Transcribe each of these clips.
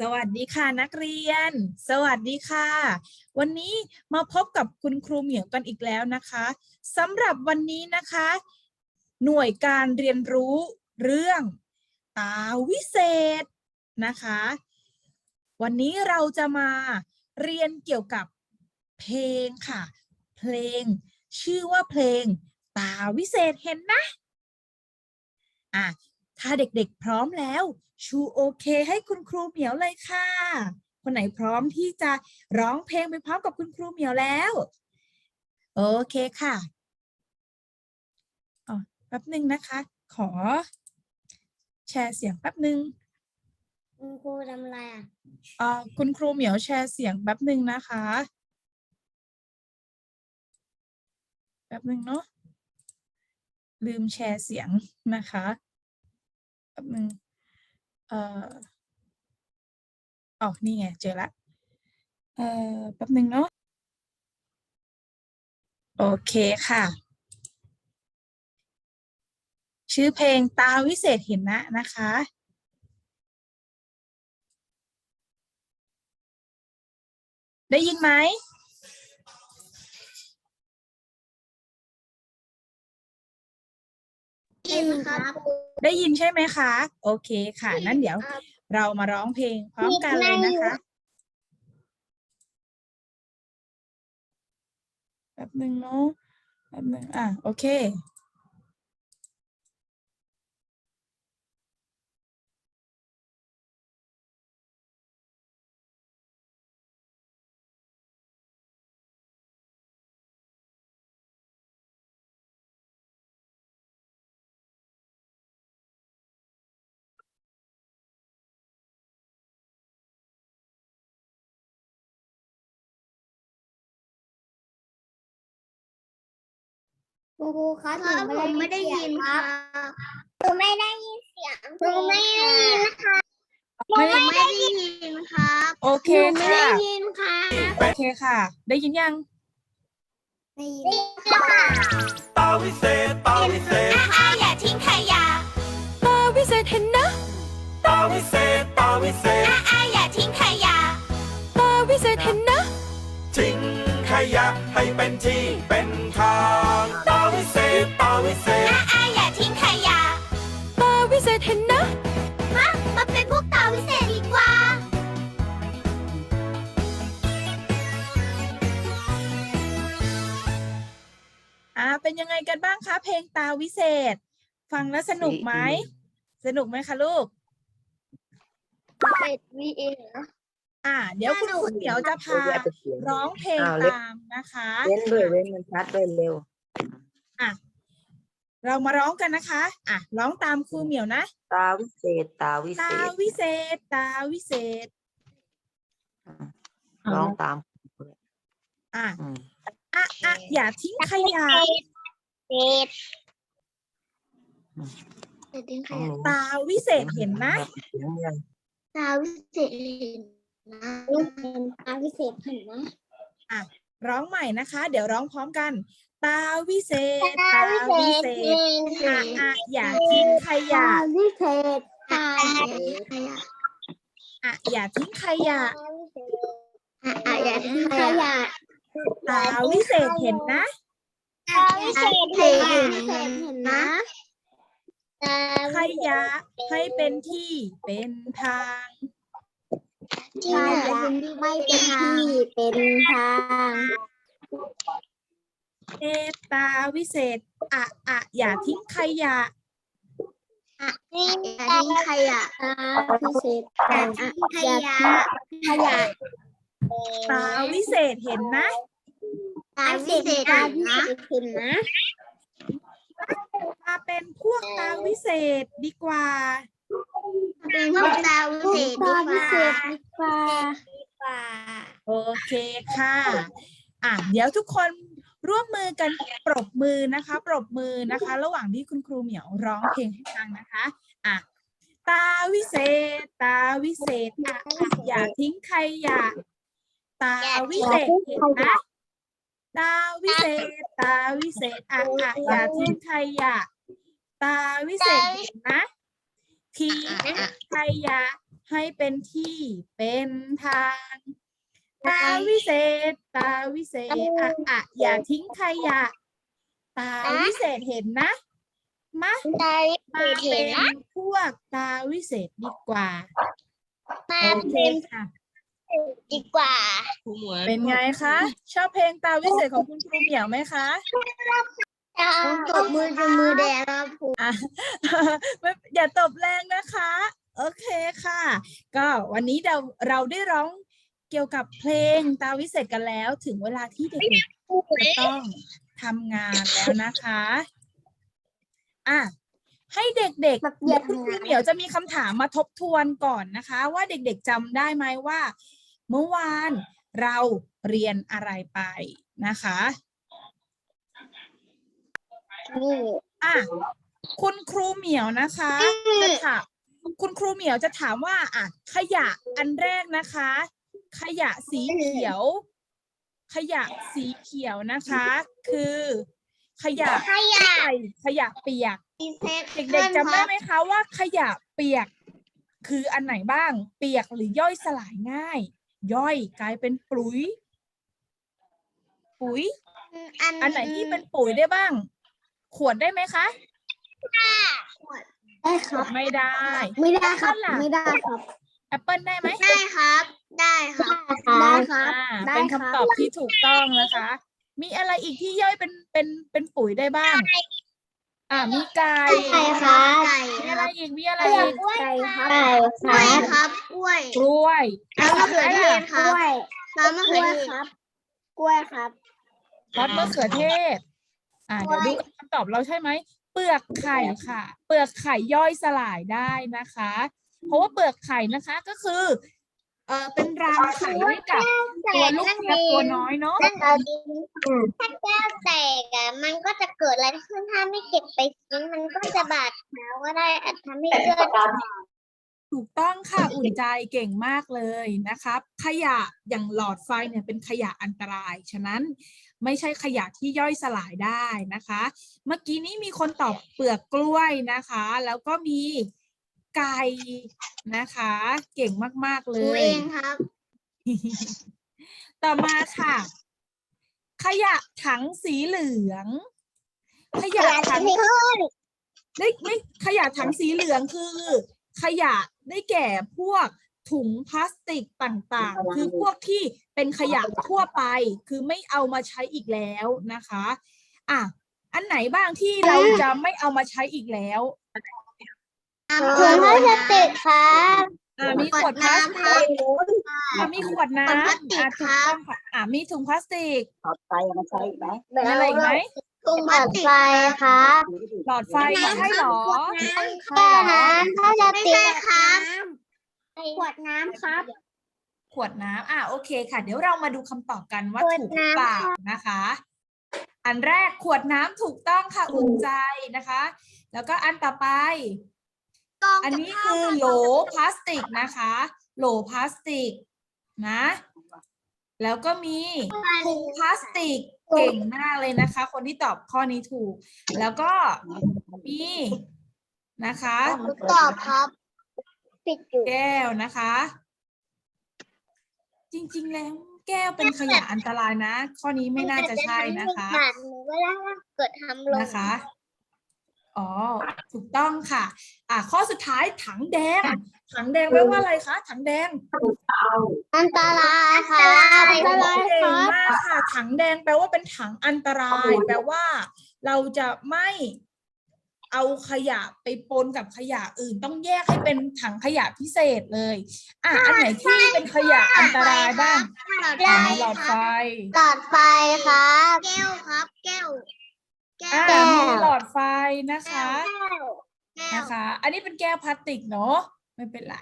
สวัสดีค่ะนักเรียน สวัสดีค่ะ วันนี้มาพบกับคุณครูเหมียวกันอีกแล้วนะคะสำหรับวันนี้นะคะ หน่วยการเรียนรู้เรื่องตาวิเศษนะคะ วันนี้เราจะมาเรียนเกี่ยวกับเพลงค่ะ เพลง ชื่อว่าเพลง ตาวิเศษเห็นนะอะ ถ้าเด็กๆพร้อมแล้ว ชูโอเคให้คุณครูเหมียวเลยค่ะ คนไหนพร้อมที่จะร้องเพลงไปพร้อมกับคุณครูเหมียวแล้ว โอเคค่ะอ๋อแป๊บหนึ่งนะคะ ขอ แชร์เสียงแป๊บหนึ่งคุณครูทำอะไรอะอ่าคุณครูเหมียวแชร์เสียงแป๊บหนึ่งนะคะ แป๊บหนึ่งเนาะลืมแชร์เสียงนะคะ แป๊บหนึ่งเอ่ออ๋อนี่ไง เจอละเอ่อแป๊บหนึ่งเนาะโอเคค่ะ ชื่อเพลงตาวิเศษเห็นนะนะคะได้ยินไหม ยินครับ ได้ยินใช่ไหมคะ โอเคค่ะ นั้นเดี๋ยวครับเรามาร้องเพลงพร้อมกันเลยนะคะแป๊บหนึ่งเนาะแป๊บหนึ่งอะ โอเค คุณครูครับผมไม่ได้ยินครับผมไม่ได้ยินเสียงผมไม่ได้ยินค่ะผมไม่ได้ยินครับโอเคไม่ค่ะได้ยินค่ะโอเคค่ะ ได้ยินยัง ได้ยินค่ะตาวิเศษตาวิเศษอาอย่าทิ้งขยะตาวิเศษเห็นนะตาวิเศษตาวิเศษอาอย่าทิ้งขยะตาวิเศษเห็นนะ ทิ้งขยะให้เป็นที่เป็น อ่าเป็นยังไงกันบ้างคะ เพลงตาวิเศษ ฟังแล้วสนุกไหม สนุกไหมคะลูก เป็ดวีเอนะอ่า เดี๋ยวคุณสนุคกรูเหมียวจะพาเดี๋ยวจะเขียนร้องเพลงอ้าวเล่นตามนะคะเว้นด้วยเว้นมันชัดด้วยเร็วอะเรามาร้องกันนะคะ อะ ร้องตามครูเหมียวนะ ตาวิเศษ ตาวิเศตาษวิเศษ ตาวิเศษอะร้องตาม อะ อืมอะอะอย่าทิ้งขยะเป็ดเป็ดทิ้งขของยะหนูตาวิเศษเห็นนะเสียงยังตาวิเศษเห็นนะเป็นตาวิเศษเห็นนะร้องใหม่นะคะ เดี๋ยวร้องพร้อมกัน ตาวิเศษ ตาวิเศษอะอะอย่าทิ้งขยะตาวิเศษตาวิเศษขยะอะอย่าทิ้งขยะอะอะอย่าทิ้งขยะ ตาวิเศษเห็นนะ ตาวิเศษเห็นเห็นนะตาขยะให้เป็นที่เป็นทางขยะไม่เป็นที่เป็นทางเมตตาวิเศษอะอะอย่าทิ้งขยะอะอย่าทิ้งขยะตาวิเศษอย่าทิ้งขยะขยะตาวิเศษเห็นนะ ตาวิเศษนะมาเป็นพวกตาวิเศษดีกว่า เป็นพวกตาวิเศษดีกว่าโอเคค่ะ อะ เดี๋ยวทุกคนร่วมมือกันปรบมือนะคะ ปรบมือนะคะ ระหว่างที่คุณครูเหมียวร้องเพลงให้ฟังนะคะ อะตาวิเศษ ตาวิเศษอะอะอย่าทิ้งใครอย่า ตาวิเศษเห็นนะ ตาวิเศษ ตาวิเศษอะอะอย่าทิ้งใครอย่าตาวิเศษเห็นนะทิ้งขยะให้เป็นที่เป็นทาง ตาวิเศษ ตาวิเศษอะอะอย่าทิ้งขยะตาวิเศษเห็นนะมาได้มาเป็นพวกตาวิเศษดีกว่ามาโอเคเป็นค่ะ ดีกว่าเป็นไงคะ ชอบเพลงตาวิเศษของคุณครูเหมียวไหมคะผมตบมือจนมือแดงครับครูอะ ไม่อย่าตบแรงนะคะ โอเคค่ะ ก็วันนี้เราเราได้ร้องเกี่ยวกับเพลงตาวิเศษกันแล้ว ถึงเวลาที่เด็กๆจะต้องทำงานแล้วนะคะอะให้เด็กๆเดี๋ยวคุณครูเหมียวจะมีคำถามมาทบทวนก่อนนะคะ ว่าเด็กๆจำได้ไหมว่า เมื่อวานเราเรียนอะไรไปนะคะนี่อะคุณครูเหมียวนะคะอืมจะถามคุณครูเหมียวจะถามว่าอะขยะอันแรกนะคะ ขยะสีเขียว ขยะสีเขียวนะคะ คือ ขยะขยะใส่ขยะเปียกดีเซ็ตเด็กๆจำได้ไหมคะว่าขยะเปียก คืออันไหนบ้าง เปียกหรือย่อยสลายง่าย ย่อยกลายเป็นปุ๋ย ปุ๋ยอันไหนที่เป็นปุ๋ยได้บ้าง ขวดได้ไหมคะได้ครับไม่ได้ ไม่ได้ครับแอปเปิ้ลล่ะไม่ได้ครับ แอปเปิลได้ไหมได้ครับ ได้ครับ ได้ครับ อ่าได้เป็นครับคำตอบที่ถูกต้องนะคะ มีอะไรอีกที่ย่อยเป็นเป็นเป็นปุ๋ยได้บ้าง อ่ามีไก่ ไก่ครับ ไก่มีค อะไรรับอีกมีอะไรอีกไก่ครับไก่กล้วยครับกล้วยกล้วยแล้วมะเขือเทศคอะรับกล้วยแล้วมะเขือเทศครับ กล้วยครับซอสมะเขือเทศ อ่าเดี๋ยวดูคำตอบเราใช่ไหมเปลือกไข่ค่ะ เปลือกไข่ย่อยสลายได้นะคะ เพราะว่าเปลือกไข่นะคะก็คือ เออเป็นรางไข่ให้กับตัวลูกเจี๊ยบตัวน้อยเนาะ ถ้าเราดินถ้าแก้วแตกอะมันก็จะเกิดอะไรขึ้นถ้าไม่เก็บไปทิ้งมันก็จะบาดเท้าก็ได้อาจทำให้เลือดออกถูกต้องค่ะอุ่นใจเก่งมากเลยนะครับ ขยะอย่างหลอดไฟเนี่ยเป็นขยะอันตราย ฉะนั้นไม่ใช่ขยะที่ย่อยสลายได้นะคะ เมื่อกี้นี้มีคนตอบเปลือกกล้วยนะคะ แล้วก็มี ไก่นะคะ เก่งมาก ๆ เลตัวยเองครับ ต่อมาค่ะ ขยะถังสีเหลือง ขยะถังได้ไม่ขยะถังสีเหลืองคือ ขยะได้แก่พวกถุงพลาสติกต่างๆ คือพวกที่เป็นขยะทั่วไป คือไม่เอามาใช้อีกแล้วนะคะ อะ อันไหนบ้างที่เราจะไม่เอามาใช้อีกแล้ว ถุงพลาสติกครับอะมีขวดพลาสติกอะมีขวดน้ำขวดพลาสติกอะถูกครับต้องค่ะอะมีถุงพลาสติกถอดไฟเอามาใช้อีกไหมมีอะไรอีกไหมถุงพลาสติกครับหลอดไฟใช่หรอแก้วน้ำพลาสติกครับขวดน้ำครับ ขวดน้ำอะโอเคค่ะ เดี๋ยวเรามาดูคำตอบกันว่าขวดถูกหรือเปล่าน้ำค่ะนะคะ อันแรกขวดน้ำถูกต้องค่ะอุ่นใจนะคะ แล้วก็อันต่อไป อันนี้คือโหลพลาสติกนะคะ โหลพลาสติกนะ แล้วก็มีถุงพลาสติกเก่งมากเลยนะคะ คนที่ตอบข้อนี้ถูก แล้วก็มีนะคะตอบครับปิดอยู่แก้วนะคะ จริง ๆ แล้วแก้วเป็นขยะอันตรายนะ ข้อนี้ไม่น่าจะใช่นะคะบาดมือเวลาเกิดทำลงนะคะ อ๋อ ถูกต้องค่ะ อะข้อสุดท้ายถังแดง ถังแดงแปลว่าอะไรคะ ถังแดงอันตรายครับอันตรายเก่คงรับมากค่ะ ถังแดงแปลว่าเป็นถังอันตราย แปลว่า เราจะไม่เอาขยะไปปนกับขยะอื่น ต้องแยกให้เป็นถังขยะพิเศษเลย อะ อันไหนที่เป็นขยะอันตรายบ้างหลอดอะไฟมีหลอดไฟหลอดไฟครับ แก้วครับ แก้วแก้ อะวมีหลอดไฟนะคะ นะคะ อันนี้เป็นแก้วพลาสติกเนาะไม่เป็นไร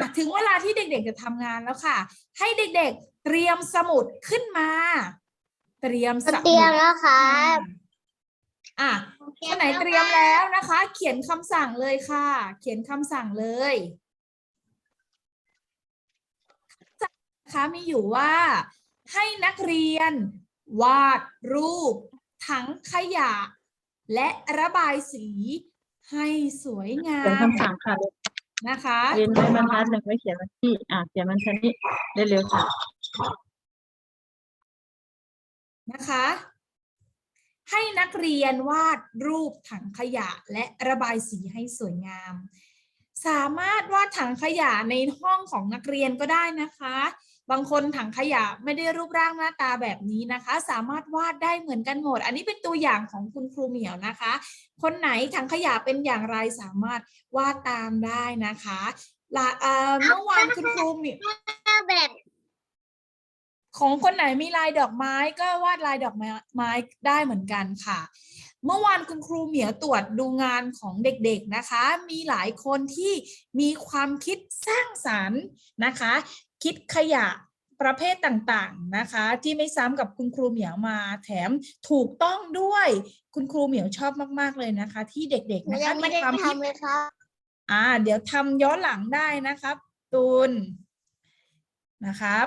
อะถึงเวลาที่เด็กๆจะทำงานแล้วค่ะ ให้เด็กๆเตรียมสมุดขึ้นมา เตรียมสมุดเตรียมแล้วครับอะคนไหนเตรียมแล้วนะคะ เขียนคำสั่งเลยค่ะ เขียนคำสั่งเลยนะคะมีอยู่ว่าให้นักเรียนวาดรูป ถังขยะ และระบายสีให้สวยงาเป็นมคำสั่งค่ะนะคะเรียนไม้บรรทัดหนึ่งไว้เขียนวันที่ อะเขียนวันชนิดเร็วๆค่ะ นะคะ ให้นักเรียนวาดรูปถังขยะและระบายสีให้สวยงาม สามารถวาดถังขยะในห้องของนักเรียนก็ได้นะคะ บางคนถังขยะไม่ได้รูปร่างหน้าตาแบบนี้นะคะ สามารถวาดได้เหมือนกันหมด อันนี้เป็นตัวอย่างของคุณครูเหมียวนะคะ คนไหนถังขยะเป็นอย่างไรสามารถวาดตามได้นะคะละเอ่อเมื่อวานคุณครูเหมียวแบบของคนไหนมีลายดอกไม้ก็วาดลายดอกไม้ไม้ได้เหมือนกันค่ะ เมื่อวานคุณครูเหมียวตรวจดูงานของเด็กๆนะคะ มีหลายคนที่มีความคิดสร้างสรรค์นะคะ คิดขยะประเภทต่างๆนะคะ ที่ไม่ซ้ำกับคุณครูเหมียวมาแถมถูกต้องด้วยคุณครูเหมียวชอบมากๆเลยนะคะ ที่เด็กๆหนูนะคะยังไม่ได้ความคิดทำเลยครับอ่า เดี๋ยวทำย้อนหลังได้นะครับ ตูนนะครับ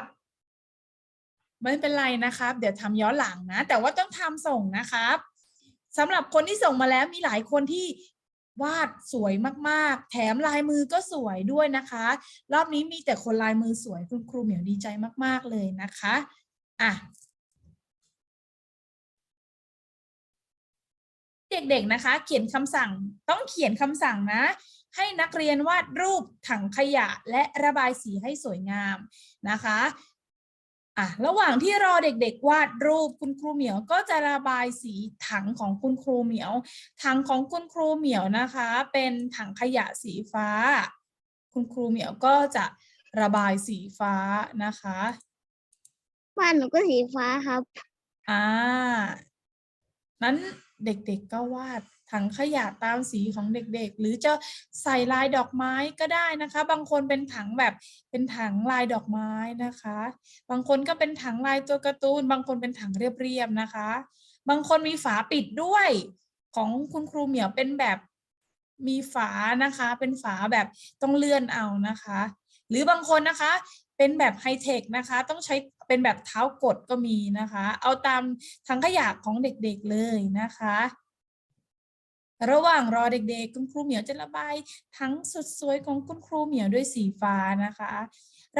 ไม่เป็นไรนะครับ เดี๋ยวทำย้อนหลังนะ แต่ว่าต้องทำส่งนะครับสำหรับคนที่ส่งมาแล้วมีหลายคนที่ วาดสวยมากๆ แถมลายมือก็สวยด้วยนะคะ รอบนี้มีแต่คนลายมือสวยคุณครูเหมียวดีใจมาก ๆ เลยนะคะอะเด็กๆนะคะ เขียนคำสั่งต้องเขียนคำสั่งนะ ให้นักเรียนวาดรูปถังขยะและระบายสีให้สวยงามนะคะ อะระหว่างที่รอเด็กๆวาดรูปคุณครูเหมียวก็จะระบายสีถังของคุณครูเหมียว ถังของคุณครูเหมียวนะคะ เป็นถังขยะสีฟ้า คุณครูเหมียวก็จะระบายสีฟ้านะคะบ้านหนูก็สีฟ้าครับ อ่านั้นเด็กๆก็วาด ถังขยะตามสีของเด็กๆ หรือจะใส่ลายดอกไม้ก็ได้นะคะ บางคนเป็นถังแบบเป็นถังลายดอกไม้นะคะ บางคนก็เป็นถังลายตัวการ์ตูน บางคนเป็นถังเรียบๆนะคะ บางคนมีฝาปิดด้วยของคุณครูเหมียวเป็นแบบมีฝานะคะ เป็นฝาแบบต้องเลื่อนเอานะคะ หรือบางคนนะคะเป็นแบบไฮเทคนะคะ ต้องใช้เป็นแบบเท้ากดก็มีนะคะ เอาตามถังขยะของเด็กๆเลยนะคะ ระหว่างรอเด็กๆ คุณครูเหมียวจะระบายทั้งสุดสวยของคุณครูเหมียวด้วยสีฟ้านะคะ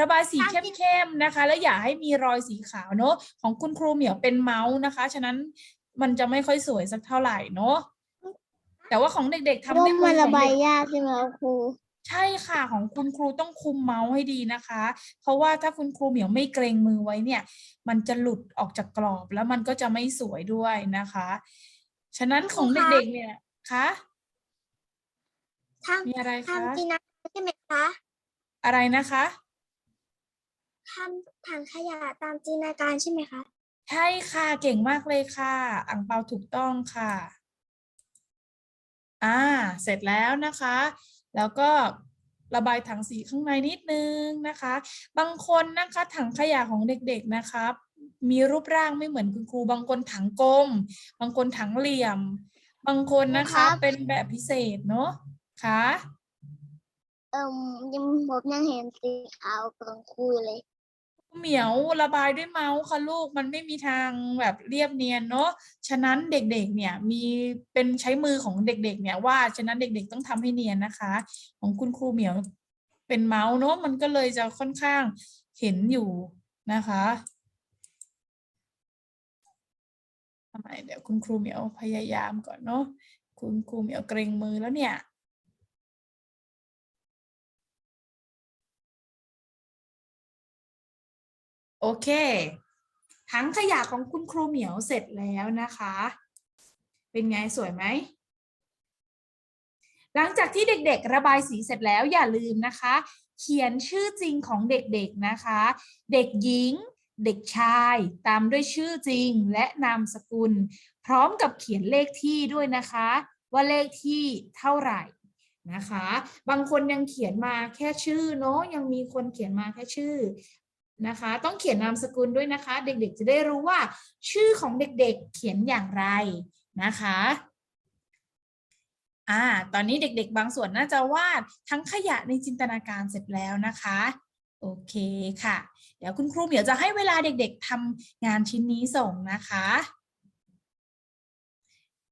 ระบายสีเข้มๆนะคะ แล้วอย่าให้มีรอยสีขาวเนอะของคุณครูเหมียวเป็นเมาส์นะคะ ฉะนั้นมันจะไม่ค่อยสวยสักเท่าไหร่เนอะแต่ว่าของเด็กๆทำร่ได้มเหมืมัอนนระของบายเด็กยากใช่ไหมครับครูใช่ค่ะของคุณครูต้องคุมเมาส์ให้ดีนะคะ เพราะว่าถ้าคุณครูเหมียวไม่เกรงมือไว้เนี่ย มันจะหลุดออกจากกรอบแล้วมันก็จะไม่สวยด้วยนะคะ ฉะนั้นของครูคะเด็กๆเนี่ย คะทมีอะไรำคะ ทำจินตนาการใช่ไหมคะอะไรนะคะทำถังขยะตามจินตนาการใช่ไหมคะ ใช่ค่ะเก่งมากเลยค่ะอ่างเปาถูกต้องค่ะ อ่า เสร็จแล้วนะคะ แล้วก็ระบายถังสีข้างในนิดนึงนะคะ บางคนนะคะถังขยะของเด็กๆนะคะมีรูปร่างไม่เหมือนคุณครู บางคนถังกลม บางคนถังเหลี่ยม บางคนนะคะครับเป็นแบบพิเศษเนาะค่ะ เอ่มยังผมยังเห็นสีขาวของครูเลย เหมียวระบายด้วยเมาส์ค่ะลูกมันไม่มีทางแบบเรียบเนียนเนาะฉะนั้นเด็กๆเนี่ยมีเป็นใช้มือของเด็ก ๆ เนี่ยว่าฉะนั้นเด็ก ๆ ต้องทำให้เนียนนะคะ ของคุณครูเหมียวเป็นเมาส์เนาะมันก็เลยจะค่อนข้างเห็นอยู่นะคะ ทำไมเดี๋ยวคุณครูเหมียวพยายามก่อนเนาะคุณครูเหมียวเกรงมือแล้วเนี่ยโอเค ถังขยะของคุณครูเหมียวเสร็จแล้วนะคะ เป็นไงสวยไหมหลังจากที่เด็กๆ ระบายสีเสร็จแล้วอย่าลืมนะคะ เขียนชื่อจริงของเด็กๆนะคะ เด็กหญิง เด็กชาย ตามด้วยชื่อจริงและนามสกุล พร้อมกับเขียนเลขที่ด้วยนะคะ ว่าเลขที่เท่าไหร่นะคะ บางคนยังเขียนมาแค่ชื่อเนาะยังมีคนเขียนมาแค่ชื่อนะคะ ต้องเขียนนามสกุลด้วยนะคะ เด็กๆ จะได้รู้ว่า ชื่อของเด็กๆเขียนอย่างไรนะคะอ่าตอนนี้เด็กๆ บางส่วนน่าจะวาดทั้งขยะในจินตนาการเสร็จแล้วนะคะ โอเคค่ะ เดี๋ยวคุณครูเหมียวจะให้เวลาเด็กๆทำงานชิ้นนี้ส่งนะคะ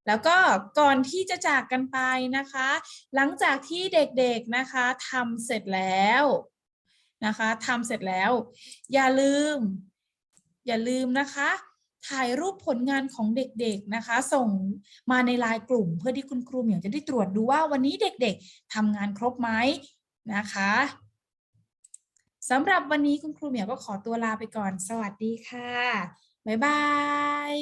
แล้วก็ก่อนที่จะจากกันไปนะคะ หลังจากที่เด็กๆนะคะทำเสร็จแล้วนะคะทำเสร็จแล้ว อย่าลืม อย่าลืมนะคะถ่ายรูปผลงานของเด็กๆนะคะ ส่งมาในไลน์กลุ่ม เพื่อที่คุณครูเหมียวจะได้ตรวจดูว่าวันนี้เด็กๆทำงานครบไหมนะคะ สำหรับวันนี้คุณครูเหมียวก็ขอตัวลาไปก่อน สวัสดีค่ะ บ๊ายบาย